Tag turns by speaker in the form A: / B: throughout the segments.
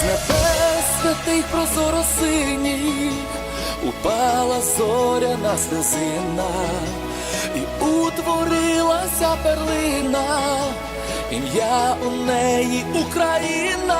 A: З небес святий прозоро синій упала зоряна сльозина, і утворилася перлина, ім'я у неї Україна. Україна.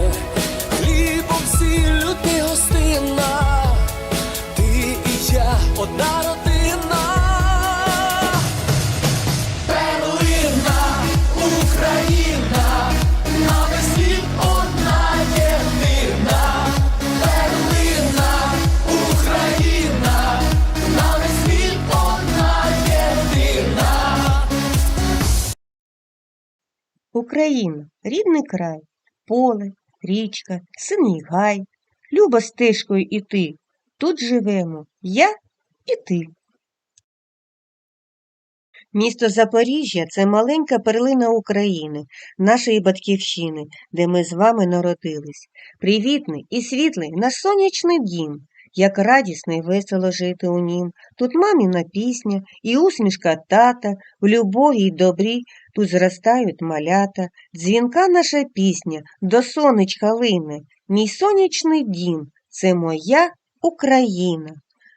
A: Україна,
B: рідний край, поле, річка, синій гай, люба стежкою іти. Тут живемо я і ти. Місто Запоріжжя це маленька перлина України, нашої батьківщини, де ми з вами народились. Привітний і світлий наш сонячний дім, як радісно і весело жити у нім. Тут маміна пісня і усмішка тата, в любові й добрі тут зростають малята. Дзвінка наша пісня до сонечка лине. Мій сонячний дім це моя Україна.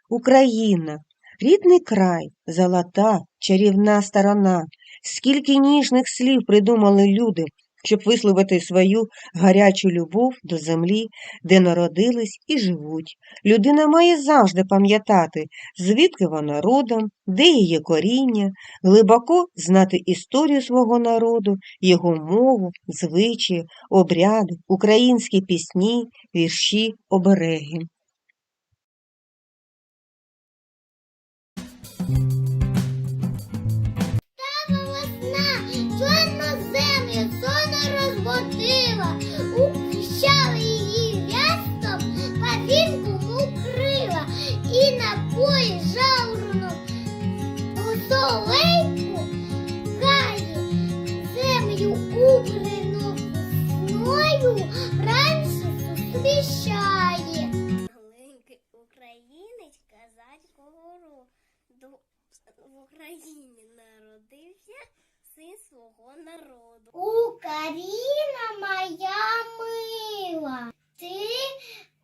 B: Україна, рідний край, золота, чарівна сторона. Скільки ніжних слів придумали люди, щоб висловити свою гарячу любов до землі, де народились і живуть. Людина має завжди пам'ятати, звідки вона родом, де її коріння, глибоко знати історію свого народу, його мову, звичаї, обряди, українські пісні, вірші, обереги.
C: В Україні народився син свого народу. Україна моя мила, ти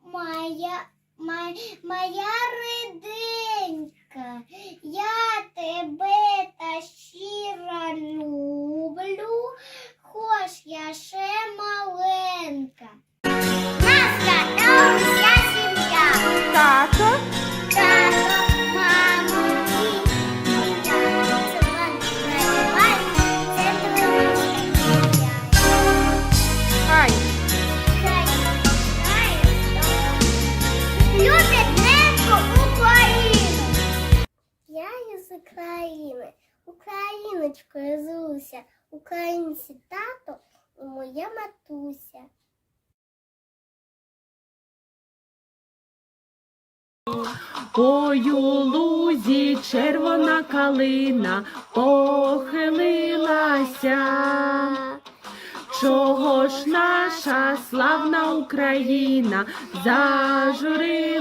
C: моя, моя, моя риденька, України, україночкою звуся, українці тато і моя матуся.
D: Ой, у лузі червона калина похилилася. Чого ж наша славна Україна зажурилася?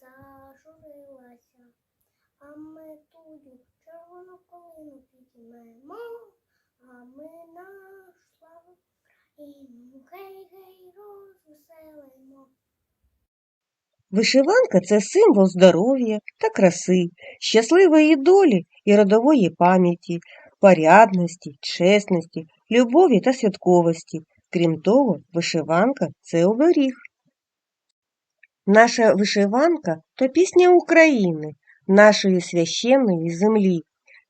C: зажурилася. А ми тую червону калину підіймемо, а ми нашу славу Україну гей-гей розвеселимо.
B: Вишиванка це символ здоров'я та краси, щасливої долі і родової пам'яті, порядності, чесності, любові та святковості. Крім того, вишиванка це оберіг. Наша вишиванка то пісня України, нашої священної землі.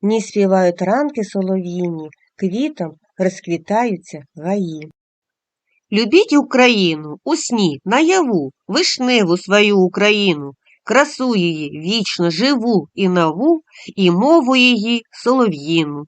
B: В ній співають ранки солов'їні, квітом розквітаються гаї. Любіть Україну у сні, наяву, вишневу свою Україну, красу її вічно живу і нову, і мову її солов'їну.